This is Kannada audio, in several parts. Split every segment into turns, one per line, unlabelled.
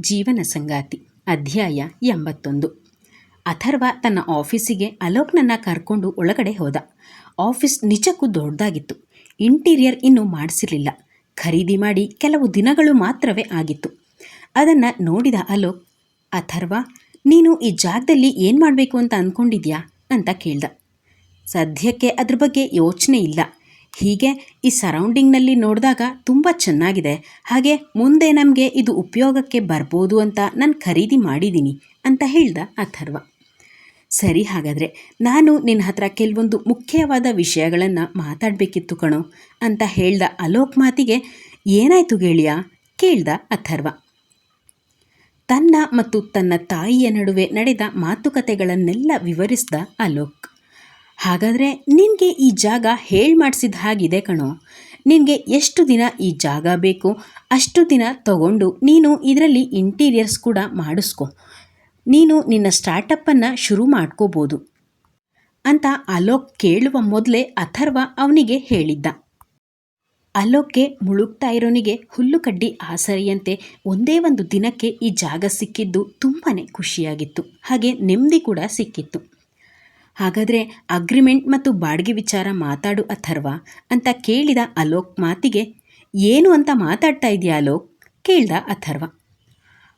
ಜೀವನ ಸಂಗಾತಿ, ಅಧ್ಯಾಯ ಎಂಬತ್ತೊಂದು. ಅಥರ್ವ ತನ್ನ ಆಫೀಸಿಗೆ ಅಲೋಕ್ನನ್ನು ಕರ್ಕೊಂಡು ಒಳಗಡೆ ಹೋದ. ಆಫೀಸ್ ನಿಜಕ್ಕೂ ದೊಡ್ಡದಾಗಿತ್ತು. ಇಂಟೀರಿಯರ್ ಇನ್ನೂ ಮಾಡಿಸಿರಲಿಲ್ಲ. ಖರೀದಿ ಮಾಡಿ ಕೆಲವು ದಿನಗಳು ಮಾತ್ರವೇ ಆಗಿತ್ತು. ಅದನ್ನು ನೋಡಿದ ಅಲೋಕ್, ಅಥರ್ವ, ನೀನು ಈ ಜಾಗದಲ್ಲಿ ಏನು ಮಾಡಬೇಕು ಅಂತ ಅಂದ್ಕೊಂಡಿದ್ಯಾ ಅಂತ ಕೇಳ್ದ. ಸದ್ಯಕ್ಕೆ ಅದ್ರ ಬಗ್ಗೆ ಯೋಚನೆ ಇಲ್ಲ. ಹೀಗೆ ಈ ಸರೌಂಡಿಂಗ್ನಲ್ಲಿ ನೋಡಿದಾಗ ತುಂಬ ಚೆನ್ನಾಗಿದೆ. ಹಾಗೆ ಮುಂದೆ ನಮಗೆ ಇದು ಉಪಯೋಗಕ್ಕೆ ಬರ್ಬೋದು ಅಂತ ನಾನು ಖರೀದಿ ಮಾಡಿದ್ದೀನಿ ಅಂತ ಹೇಳ್ದ ಅಥರ್ವ. ಸರಿ ಹಾಗಾದರೆ ನಾನು ನಿನ್ನ ಹತ್ರ ಕೆಲವೊಂದು ಮುಖ್ಯವಾದ ವಿಷಯಗಳನ್ನು ಮಾತಾಡಬೇಕಿತ್ತು ಕಣೋ ಅಂತ ಹೇಳ್ದ ಅಲೋಕ್ ಮಾತಿಗೆ ಏನಾಯಿತು ಗೆಳೆಯ? ಕೇಳ್ದ ಅಥರ್ವ. ತನ್ನ ಮತ್ತು ತನ್ನ ತಾಯಿಯ ನಡುವೆ ನಡೆದ ಮಾತುಕತೆಗಳನ್ನೆಲ್ಲ ವಿವರಿಸಿದ ಅಲೋಕ್. ಹಾಗಾದರೆ ನಿನಗೆ ಈ ಜಾಗ ಹೇಳಿ ಮಾಡಿಸಿದ ಹಾಗಿದೆ ಕಣೋ. ನಿನಗೆ ಎಷ್ಟು ದಿನ ಈ ಜಾಗ ಬೇಕು? ಅಷ್ಟು ದಿನ ತಗೊಂಡು ನೀನು ಇದರಲ್ಲಿ ಇಂಟೀರಿಯರ್ಸ್ ಕೂಡ ಮಾಡಿಸ್ಕೊ. ನೀನು ನಿನ್ನ ಸ್ಟಾರ್ಟಪ್ಪನ್ನು ಶುರು ಮಾಡ್ಕೋಬೋದು ಅಂತ ಅಲೋಕ್ ಕೇಳುವ ಮೊದಲೇ ಅಥರ್ವ ಅವನಿಗೆ ಹೇಳಿದ್ದ. ಅಲೋಕ್ಗೆ ಮುಳುಗ್ತಾ ಇರೋನಿಗೆ ಹುಲ್ಲು ಕಡ್ಡಿ ಆಸರೆಯಂತೆ ಒಂದೇ ಒಂದು ದಿನಕ್ಕೆ ಈ ಜಾಗ ಸಿಕ್ಕಿದ್ದು ತುಂಬಾ ಖುಷಿಯಾಗಿತ್ತು. ಹಾಗೆ ನೆಮ್ಮದಿ ಕೂಡ ಸಿಕ್ಕಿತ್ತು. ಹಾಗಾದರೆ ಅಗ್ರಿಮೆಂಟ್ ಮತ್ತು ಬಾಡಿಗೆ ವಿಚಾರ ಮಾತಾಡು ಅಥರ್ವ ಅಂತ ಕೇಳಿದ ಅಲೋಕ್ ಮಾತಿಗೆ, ಏನು ಅಂತ ಮಾತಾಡ್ತಾ ಇದೆಯಾ ಅಲೋಕ್? ಕೇಳ್ದ ಅಥರ್ವ.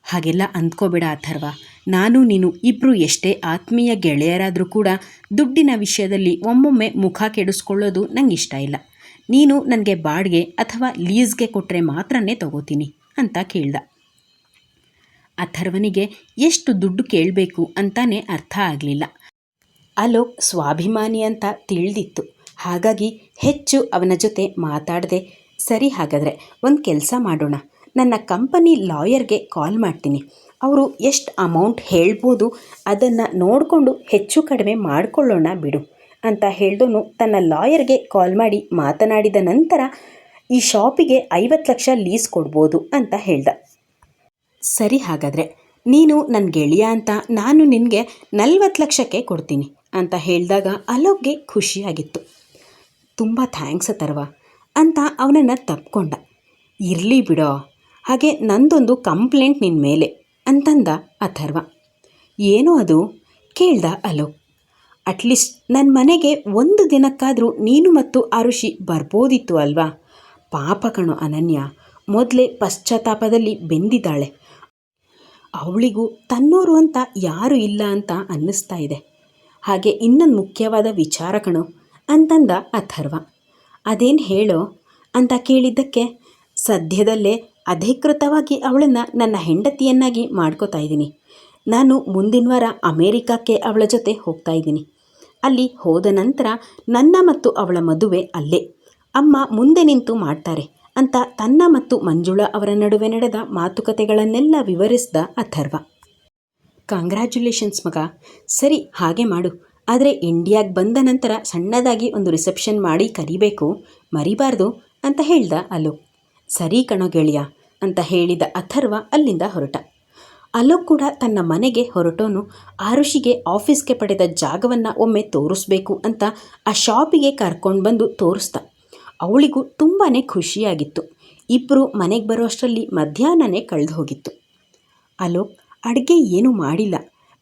ಹಾಗೆಲ್ಲ ಅಂದ್ಕೋಬೇಡ ಅಥರ್ವ. ನಾನು, ನೀನು ಇಬ್ಬರು ಎಷ್ಟೇ ಆತ್ಮೀಯ ಗೆಳೆಯರಾದರೂ ಕೂಡ ದುಡ್ಡಿನ ವಿಷಯದಲ್ಲಿ ಒಮ್ಮೊಮ್ಮೆ ಮುಖ ಕೆಡಿಸ್ಕೊಳ್ಳೋದು ನಂಗೆ ಇಷ್ಟ ಇಲ್ಲ. ನೀನು ನನಗೆ ಬಾಡಿಗೆ ಅಥವಾ ಲೀಸ್ಗೆ ಕೊಟ್ಟರೆ ಮಾತ್ರನೇ ತಗೋತೀನಿ, ಅಂತ ಕೇಳ್ದ. ಅಥರ್ವನಿಗೆ, ಎಷ್ಟು ದುಡ್ಡು ಕೇಳಬೇಕು ಅಂತಾನೆ ಅರ್ಥ ಆಗಲಿಲ್ಲ. ಅಲೋಕ್ ಸ್ವಾಭಿಮಾನಿ ಅಂತ ತಿಳಿದಿತ್ತು. ಹಾಗಾಗಿ ಹೆಚ್ಚು ಅವನ ಜೊತೆ ಮಾತಾಡದೆ, ಸರಿ ಹಾಗಾದರೆ, ಒಂದು ಕೆಲಸ ಮಾಡೋಣ. ನನ್ನ ಕಂಪನಿ ಲಾಯರ್ಗೆ ಕಾಲ್ ಮಾಡ್ತೀನಿ. ಅವರು ಎಷ್ಟು ಅಮೌಂಟ್ ಹೇಳ್ಬೋದು ಅದನ್ನು ನೋಡಿಕೊಂಡು ಹೆಚ್ಚು ಕಡಿಮೆ ಮಾಡಿಕೊಳ್ಳೋಣ ಬಿಡು ಅಂತ ಹೇಳ್ದೋನು ತನ್ನ ಲಾಯರ್ಗೆ ಕಾಲ್ ಮಾಡಿ ಮಾತನಾಡಿದ ನಂತರ, ಈ ಶಾಪಿಗೆ ಐವತ್ತು ಲಕ್ಷ ಲೀಸ್ ಕೊಡ್ಬೋದು ಅಂತ ಹೇಳ್ದ. ಸರಿ ಹಾಗಾದರೆ, ನೀನು ನನ್ನ ಗೆಳೆಯ ಅಂತ ನಾನು ನಿನಗೆ ನಲ್ವತ್ತು ಲಕ್ಷಕ್ಕೆ ಕೊಡ್ತೀನಿ. ಅಂತ ಹೇಳಿದಾಗ ಅಲೋಕ್ಗೆ ಖುಷಿಯಾಗಿತ್ತು. ತುಂಬ ಥ್ಯಾಂಕ್ಸ್ ಅಥರ್ವ ಅಂತ ಅವನನ್ನು ತಪ್ಕೊಂಡ. ಇರಲಿ ಬಿಡೋ, ಹಾಗೆ ನಂದೊಂದು ಕಂಪ್ಲೇಂಟ್ ನಿನ್ನ ಮೇಲೆ ಅಂತಂದ ಅಥರ್ವ. ಏನೋ ಅದು? ಕೇಳ್ದ ಅಲೋಕ್. ಅಟ್ಲೀಸ್ಟ್ ನನ್ನ ಮನೆಗೆ ಒಂದು ದಿನಕ್ಕಾದರೂ ನೀನು ಮತ್ತು ಆರುಷಿ ಬರ್ಬೋದಿತ್ತು ಅಲ್ವಾ? ಪಾಪ ಕಣೋ ಅನನ್ಯ, ಮೊದಲೇ ಪಶ್ಚಾತ್ತಾಪದಲ್ಲಿ ಬೆಂದಿದ್ದಾಳೆ. ಅವಳಿಗೂ ತನ್ನೋರು ಅಂತ ಯಾರೂ ಇಲ್ಲ ಅಂತ ಅನ್ನಿಸ್ತಾ ಇದೆ. ಹಾಗೆ ಇನ್ನೊಂದು ಮುಖ್ಯವಾದ ವಿಚಾರ ಕಣೋ, ಅಂತಂದ ಅಥರ್ವ. ಅದೇನು ಹೇಳೋ, ಅಂತ ಕೇಳಿದ್ದಕ್ಕೆ ಸದ್ಯದಲ್ಲೇ ಅಧಿಕೃತವಾಗಿ ಅವಳನ್ನು ನನ್ನ ಹೆಂಡತಿಯನ್ನಾಗಿ ಮಾಡ್ಕೋತಾ ಇದ್ದೀನಿ. ನಾನು ಮುಂದಿನ ವಾರ ಅಮೇರಿಕಾಕ್ಕೆ ಅವಳ ಜೊತೆ ಹೋಗ್ತಾ ಇದ್ದೀನಿ. ಅಲ್ಲಿ ಹೋದ ನಂತರ ನನ್ನ ಮತ್ತು ಅವಳ ಮದುವೆ ಅಲ್ಲೇ. ಅಮ್ಮ ಮುಂದೆ ನಿಂತು ಮಾಡ್ತಾರೆ ಅಂತ ತನ್ನ ಮತ್ತು ಮಂಜುಳಾ ಅವರ ನಡುವೆ ನಡೆದ ಮಾತುಕತೆಗಳನ್ನೆಲ್ಲ ವಿವರಿಸಿದ ಅಥರ್ವ. ಕಾಂಗ್ರ್ಯಾಚುಲೇಷನ್ಸ್ ಮಗ. ಸರಿ, ಹಾಗೆ ಮಾಡು. ಆದರೆ ಇಂಡಿಯಾಗೆ ಬಂದ ನಂತರ ಸಣ್ಣದಾಗಿ ಒಂದು ರಿಸೆಪ್ಷನ್ ಮಾಡಿ ಕರಿಬೇಕು ಮರಿಬಾರ್ದು ಅಂತ ಹೇಳ್ದ ಅಲೋಕ್ ಸರಿ ಕಣೋ ಗೆಳೆಯ ಅಂತ ಹೇಳಿದ ಅಥರ್ವ ಅಲ್ಲಿಂದ ಹೊರಟ. ಅಲೋಕ್ ಕೂಡ ತನ್ನ ಮನೆಗೆ ಹೊರಟೋನು ಆರುಷಿಗೆ ಆಫೀಸ್ಗೆ ಪಡೆದ ಜಾಗವನ್ನು ಒಮ್ಮೆ ತೋರಿಸ್ಬೇಕು ಅಂತ ಆ ಶಾಪಿಗೆ ಕರ್ಕೊಂಡು ಬಂದು ತೋರಿಸ್ದ. ಅವಳಿಗೂ ತುಂಬಾ ಖುಷಿಯಾಗಿತ್ತು. ಇಬ್ಬರು ಮನೆಗೆ ಬರೋಷ್ಟರಲ್ಲಿ ಮಧ್ಯಾಹ್ನನೇ ಕಳೆದು ಹೋಗಿತ್ತು. ಅಲೋಕ್ ಅಡುಗೆ ಏನೂ ಮಾಡಿಲ್ಲ.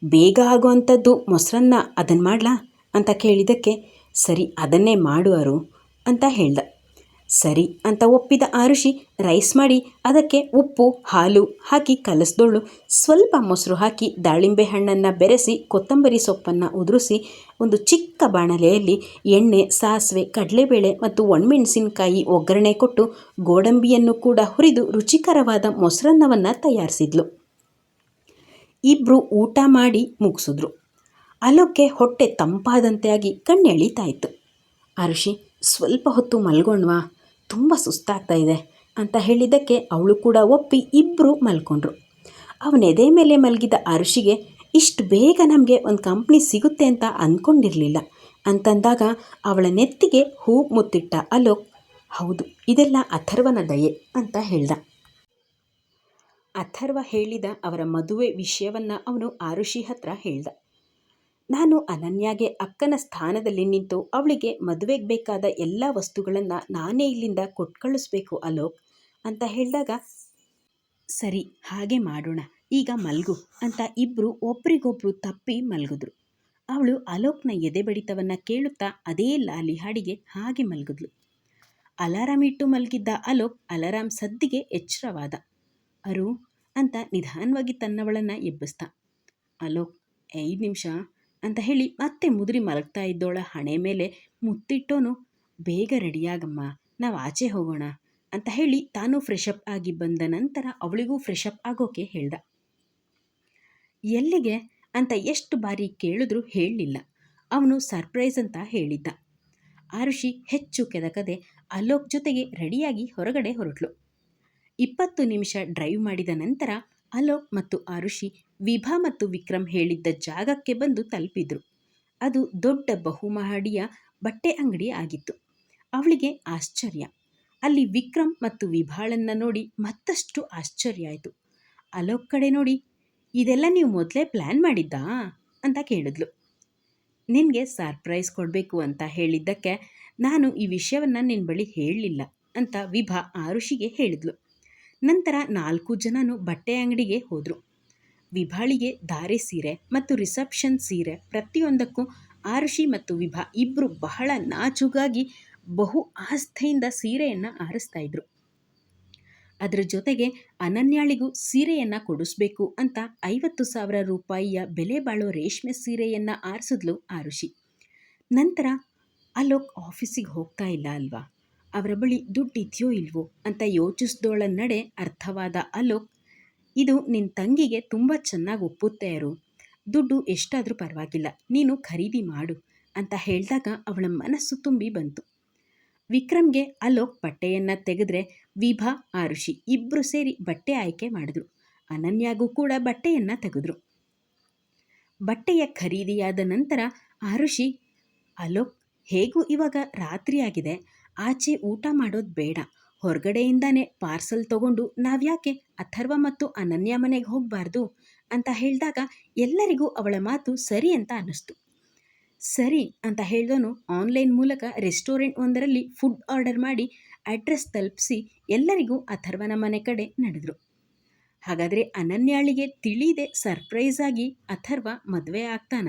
ಬೇಗ ಆಗುವಂಥದ್ದು ಮೊಸರನ್ನ ಅದನ್ನು ಮಾಡಲಾ? ಅಂತ ಕೇಳಿದ್ದಕ್ಕೆ, ಸರಿ, ಅದನ್ನೇ ಮಾಡುವರು ಅಂತ ಹೇಳ್ದ. ಸರಿ ಅಂತ ಒಪ್ಪಿದ ಆರುಷಿ ರೈಸ್ ಮಾಡಿ, ಅದಕ್ಕೆ ಉಪ್ಪು, ಹಾಲು ಹಾಕಿ ಕಲಸಿದೋಳು ಸ್ವಲ್ಪ ಮೊಸರು ಹಾಕಿ ದಾಳಿಂಬೆ ಹಣ್ಣನ್ನು ಬೆರೆಸಿ, ಕೊತ್ತಂಬರಿ ಸೊಪ್ಪನ್ನು ಉದುರಿಸಿ, ಒಂದು ಚಿಕ್ಕ ಬಾಣಲೆಯಲ್ಲಿ ಎಣ್ಣೆ, ಸಾಸಿವೆ, ಕಡಲೆಬೇಳೆ ಮತ್ತು ಒಣಮೆಣಸಿನಕಾಯಿ ಒಗ್ಗರಣೆ ಕೊಟ್ಟು ಗೋಡಂಬಿಯನ್ನು ಕೂಡ ಹುರಿದು ರುಚಿಕರವಾದ ಮೊಸರನ್ನವನ್ನು ತಯಾರಿಸಿದ್ಲು. ಇಬ್ಬರು ಊಟ ಮಾಡಿ ಮುಗಿಸಿದ್ರು. ಅಲೋಕ್ಕೆ ಹೊಟ್ಟೆ ತಂಪಾದಂತೆ ಆಗಿ ಕಣ್ಣೆಳೀತಾ ಇತ್ತು. ಆರುಷಿ ಸ್ವಲ್ಪ ಹೊತ್ತು ಮಲ್ಗೋಣ್ವಾ ತುಂಬ ಸುಸ್ತಾಗ್ತಾ ಇದೆ ಅಂತ ಹೇಳಿದ್ದಕ್ಕೆ ಅವಳು ಕೂಡ ಒಪ್ಪಿ ಇಬ್ಬರು ಮಲ್ಕೊಂಡ್ರು. ಅವನ ಎದೆ ಮೇಲೆ ಮಲಗಿದ ಅರುಷಿಗೆ, ಇಷ್ಟು ಬೇಗ ನಮಗೆ ಒಂದು ಕಂಪ್ನಿ ಸಿಗುತ್ತೆ ಅಂತ ಅಂದ್ಕೊಂಡಿರಲಿಲ್ಲ ಅಂತಂದಾಗ ಅವಳ ನೆತ್ತಿಗೆ ಹೂ ಮುತ್ತಿಟ್ಟ ಅಲೋಕ್, ಹೌದು, ಇದೆಲ್ಲ ಅಥರ್ವನ ದಯೆ ಅಂತ ಹೇಳ್ದ. ಅಥರ್ವ ಹೇಳಿದ ಅವರ ಮದುವೆ ವಿಷಯವನ್ನು ಅವನು ಆರುಷಿ ಹತ್ರ ಹೇಳ್ದ. ನಾನು ಅನನ್ಯಾಗೆ ಅಕ್ಕನ ಸ್ಥಾನದಲ್ಲಿ ನಿಂತು ಅವಳಿಗೆ ಮದುವೆಗೆ ಬೇಕಾದ ಎಲ್ಲ ವಸ್ತುಗಳನ್ನು ನಾನೇ ಇಲ್ಲಿಂದ ಕೊಟ್ಕಳಿಸ್ಬೇಕು ಅಲೋಕ್ ಅಂತ ಹೇಳಿದಾಗ, ಸರಿ, ಹಾಗೆ ಮಾಡೋಣ, ಈಗ ಮಲ್ಗು ಅಂತ ಇಬ್ಬರು ಒಬ್ರಿಗೊಬ್ರು ತಪ್ಪಿ ಮಲಗಿದ್ರು. ಅವಳು ಅಲೋಕ್ನ ಎದೆ ಬಡಿತವನ್ನು ಕೇಳುತ್ತಾ ಅದೇ ಲಾಲಿ ಹಾಡಿಗೆ ಹಾಗೆ ಮಲಗಿದ್ಲು. ಅಲಾರಾಮ್ ಇಟ್ಟು ಮಲಗಿದ್ದ ಅಲೋಕ್ ಅಲಾರಾಮ್ ಸದ್ದಿಗೆ ಎಚ್ಚರವಾದ. ಅರು ಅಂತ ನಿಧಾನವಾಗಿ ತನ್ನವಳನ್ನು ಎಬ್ಬಿಸ್ತ ಅಲೋಕ್ ಐದು ನಿಮಿಷ ಅಂತ ಹೇಳಿ ಮತ್ತೆ ಮುದುರಿ ಮಲಗ್ತಾ ಇದ್ದೋಳ ಹಣೆ ಮೇಲೆ ಮುತ್ತಿಟ್ಟೋನು, ಬೇಗ ರೆಡಿಯಾಗಮ್ಮ, ನಾವು ಆಚೆ ಹೋಗೋಣ ಅಂತ ಹೇಳಿ ತಾನು ಫ್ರೆಶ್ ಅಪ್ ಆಗಿ ಬಂದ ನಂತರ ಅವಳಿಗೂ ಫ್ರೆಶ್ ಅಪ್ ಆಗೋಕೆ ಹೇಳ್ದ. ಎಲ್ಲಿಗೆ? ಅಂತ ಎಷ್ಟು ಬಾರಿ ಕೇಳಿದ್ರೂ ಹೇಳಲಿಲ್ಲ. ಅವನು ಸರ್ಪ್ರೈಸ್ ಅಂತ ಹೇಳಿದ್ದ. ಆರುಷಿ ಹೆಚ್ಚು ಕೆದಕದೆ ಅಲೋಕ್ ಜೊತೆಗೆ ರೆಡಿಯಾಗಿ ಹೊರಗಡೆ ಹೊರಟ್ಲು. ಇಪ್ಪತ್ತು ನಿಮಿಷ ಡ್ರೈವ್ ಮಾಡಿದ ನಂತರ ಅಲೋಕ್ ಮತ್ತು ಆರುಷಿ ವಿಭಾ ಮತ್ತು ವಿಕ್ರಮ್ ಹೇಳಿದ್ದ ಜಾಗಕ್ಕೆ ಬಂದು ತಲುಪಿದ್ರು. ಅದು ದೊಡ್ಡ ಬಹುಮಹಡಿಯ ಬಟ್ಟೆ ಅಂಗಡಿ ಆಗಿತ್ತು. ಅವಳಿಗೆ ಆಶ್ಚರ್ಯ. ಅಲ್ಲಿ ವಿಕ್ರಮ್ ಮತ್ತು ವಿಭಾಳನ್ನು ನೋಡಿ ಮತ್ತಷ್ಟು ಆಶ್ಚರ್ಯ ಆಯಿತು. ಅಲೋಕ್ ಕಡೆ ನೋಡಿ, ಇದೆಲ್ಲ ನೀವು ಮೊದಲೇ ಪ್ಲ್ಯಾನ್ ಮಾಡಿದ್ದಾ? ಅಂತ ಕೇಳಿದ್ಲು. ನಿನಗೆ ಸರ್ಪ್ರೈಸ್ ಕೊಡಬೇಕು ಅಂತ ಹೇಳಿದ್ದಕ್ಕೆ ನಾನು ಈ ವಿಷಯವನ್ನು ನಿನ್ನ ಬಳಿ ಹೇಳಲಿಲ್ಲ ಅಂತ ವಿಭಾ ಆರುಷಿಗೆ ಹೇಳಿದ್ಲು. ನಂತರ ನಾಲ್ಕು ಜನನು ಬಟ್ಟೆ ಅಂಗಡಿಗೆ ಹೋದರು. ವಿಭಾಳಿಗೆ ಧಾರೆ ಸೀರೆ ಮತ್ತು ರಿಸೆಪ್ಷನ್ ಸೀರೆ ಪ್ರತಿಯೊಂದಕ್ಕೂ ಆರುಷಿ ಮತ್ತು ವಿಭಾ ಇಬ್ಬರು ಬಹಳ ನಾಚುಗಾಗಿ ಬಹು ಆಸ್ಥೆಯಿಂದ ಸೀರೆಯನ್ನು ಆರಿಸ್ತಾ ಇದ್ರು. ಅದರ ಜೊತೆಗೆ ಅನನ್ಯಾಳಿಗೂ ಸೀರೆಯನ್ನು ಕೊಡಿಸ್ಬೇಕು ಅಂತ ಐವತ್ತು ಸಾವಿರ ರೂಪಾಯಿಯ ಬೆಲೆ ಬಾಳೋ ರೇಷ್ಮೆ ಸೀರೆಯನ್ನು ಆರಿಸಿದ್ಲು ಆರುಷಿ ನಂತರ ಅಲೋಕ್ ಆಫೀಸಿಗೆ ಹೋಗ್ತಾ ಇಲ್ಲ ಅಲ್ವಾ? ಅವರ ಬಳಿ ದುಡ್ಡಿದೆಯೋ ಇಲ್ವೋ ಅಂತ ಯೋಚಿಸಿದೋಳ ನಡೆ ಅರ್ಥವಾದ ಅಲೋಕ್, ಇದು ನಿನ್ನ ತಂಗಿಗೆ ತುಂಬ ಚೆನ್ನಾಗಿ ಒಪ್ಪುತ್ತೆ ಅರು. ದುಡ್ಡು ಎಷ್ಟಾದರೂ ಪರವಾಗಿಲ್ಲ. ನೀನು ಖರೀದಿ ಮಾಡು ಅಂತ ಹೇಳಿದಾಗ ಅವಳ ಮನಸ್ಸು ತುಂಬಿ ಬಂತು. ವಿಕ್ರಮ್ಗೆ ಅಲೋಕ್ ಬಟ್ಟೆಯನ್ನು ತೆಗೆದ್ರೆ ವಿಭಾ, ಆರುಷಿ ಇಬ್ಬರು ಸೇರಿ ಬಟ್ಟೆ ಆಯ್ಕೆ ಮಾಡಿದ್ರು. ಅನನ್ಯಾಗೂ ಕೂಡ ಬಟ್ಟೆಯನ್ನು ತೆಗೆದ್ರು. ಬಟ್ಟೆಯ ಖರೀದಿಯಾದ ನಂತರ ಆರುಷಿ, ಅಲೋಕ್ ಹೇಗೂ ಇವಾಗ ರಾತ್ರಿಯಾಗಿದೆ ಆಚೆ ಊಟ ಮಾಡೋದು ಬೇಡ. ಹೊರಗಡೆಯಿಂದಾನೇ ಪಾರ್ಸಲ್ ತಗೊಂಡು ನಾವ್ಯಾಕೆ ಅಥರ್ವ ಮತ್ತು ಅನನ್ಯ ಮನೆಗೆ ಹೋಗಬಾರ್ದು? ಅಂತ ಹೇಳಿದಾಗ ಎಲ್ಲರಿಗೂ ಅವಳ ಮಾತು ಸರಿ ಅಂತ ಅನ್ನಿಸ್ತು. ಸರಿ ಅಂತ ಹೇಳಿದನು ಆನ್ಲೈನ್ ಮೂಲಕ ರೆಸ್ಟೋರೆಂಟ್ ಒಂದರಲ್ಲಿ ಫುಡ್ ಆರ್ಡರ್ ಮಾಡಿ ಅಡ್ರೆಸ್ ತಲುಪಿಸಿ ಎಲ್ಲರಿಗೂ ಅಥರ್ವನ ಮನೆ ಕಡೆ ನಡೆದರು. ಹಾಗಾದರೆ ಅನನ್ಯಾಳಿಗೆ ತಿಳಿದೆ ಸರ್ಪ್ರೈಸ್ ಆಗಿ ಅಥರ್ವ ಮದುವೆ ಆಗ್ತಾನ?